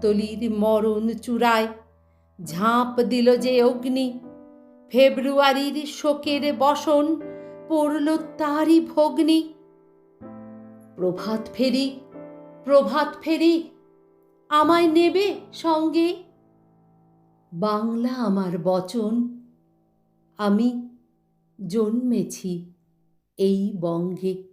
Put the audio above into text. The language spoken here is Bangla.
মাতলির মরণ চূড়ায়। ঝাঁপ দিল যে অগ্নি। ফেব্রুয়ারির শোকের বসন পড়ল তারই ভগ্নি। প্রভাত ফেরি প্রভাত ফেরি, আমায় নেবে সঙ্গে? বাংলা আমার বচন, আমি জন্মেছি এই বঙ্গে।